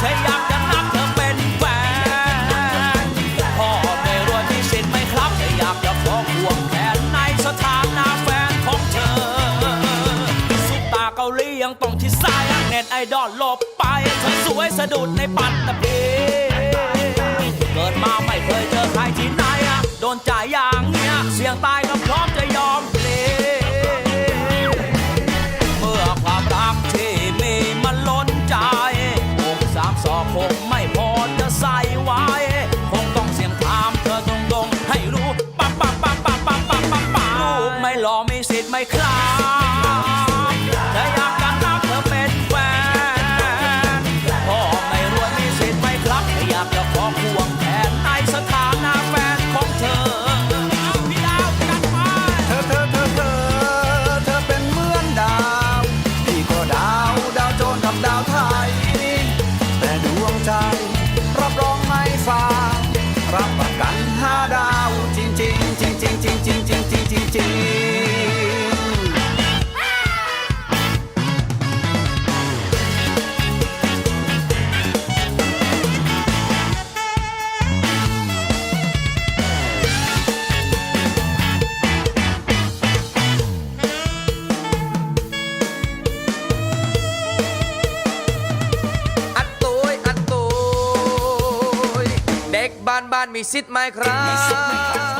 ถ้าอยากจะนับเธอเป็นแฟนพ่อไม่รวยมีสิทธิ์ไหมครับถ้าอยากจะของห่วงแขนในสถานะแฟนของเธอซุปตาเกาหลียังต้องชิดซ้ายเน็ตไอดอลหลบไป เธอสวยสะดุดในปัตตภีเกิดมาไม่เคยเจอใครที่ไหนอะโดนจ่ายอย่างเนี้ยเสี่ยงตายก็พ รอมีสิทธิ์ไหม่ครับถ้าอยากจะนับเธอเป็นแฟนพ่อไม่รวยมีสิทธิ์ไหมครับอยากจะขอควงแขนในสถานะแฟนของเธอเอาพี่ดาวกันไปเธอเธอเธอเธอเธอเป็นเหมือนดาวพี่ก็ดาวดาวโจรกับดาวไทย แต่ดวงใจรับรองไม่ฟ้ารับประกันห้าดาวจริงจริงจริงจริงจริงจริงจริงจริง บ้านบ้านมีสิทธิ์ไหมครับ